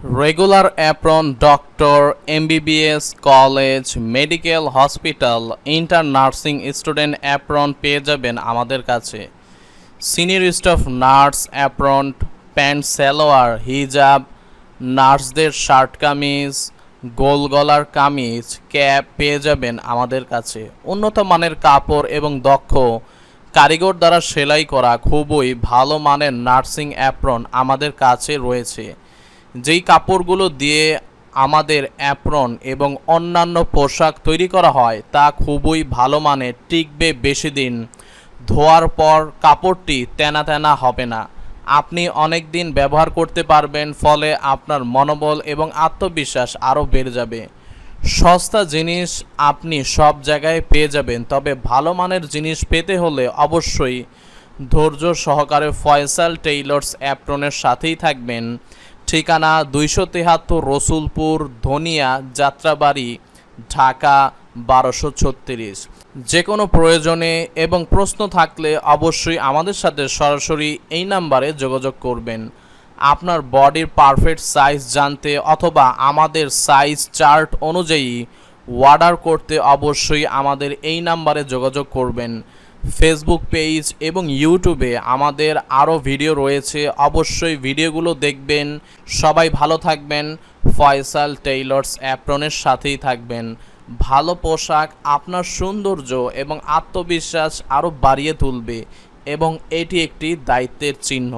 Regular apron doctor MBBS college medical hospital inter nursing student apron পেয়ে যাবেন আমাদের কাছে। Senior staff nurse apron pant salwar হিজাব নার্সদের শার্ট কামিজ, গোল গলার কামিজ ক্যাপ পেয়ে যাবেন আমাদের কাছে। উন্নত মানের কাপড় এবং দক্ষ কারিগর দ্বারা সেলাই করা খুবই ভালো মানের নার্সিং অ্যাপ্রন আমাদের কাছে রয়েছে। যেই কাপড়গুলো দিয়ে আমাদের অ্যাপ্রন এবং অন্যান্য পোশাক তৈরি করা হয়, তা খুবই ভালো মানের টিকবে বেশি দিন। ধোয়ার পর কাপড়টি তেনা তেনা হবে না। আপনি অনেক দিন ব্যবহার করতে পারবেন, ফলে আপনার মনোবল এবং আত্মবিশ্বাস আরও বেড়ে যাবে। সস্তা জিনিস আপনি সব জায়গায় পেয়ে যাবেন, তবে ভালো মানের জিনিস পেতে হলে অবশ্যই ধৈর্য সহকারে ফয়সাল টেইলর্স অ্যাপ্রনের সাথেই থাকবেন। ঠিকানা দুইশো তেহাত্তর রসুলপুর ধনিয়া যাত্রাবাড়ি, ঢাকা বারোশো ছত্রিশ। যে কোনো প্রয়োজনে এবং প্রশ্ন থাকলে অবশ্যই আমাদের সাথে সরাসরি এই নাম্বারে যোগাযোগ করবেন। আপনার বডির পারফেক্ট সাইজ জানতে অথবা আমাদের সাইজ চার্ট অনুযায়ী অর্ডার করতে অবশ্যই আমাদের এই নাম্বারে যোগাযোগ করবেন। ফেসবুক পেজ এবং ইউটিউবে আমাদের আরও ভিডিও রয়েছে। অবশ্যই ভিডিওগুলো দেখবেন। সবাই ভালো থাকবেন। ফয়সাল টেইলর্স অ্যাপ্রনের সাথেই থাকবেন। ভালো পোশাক, আপনার সৌন্দর্য এবং আত্মবিশ্বাস আরও বাড়িয়ে তুলবে এবং এটি একটি দায়িত্বের চিহ্ন।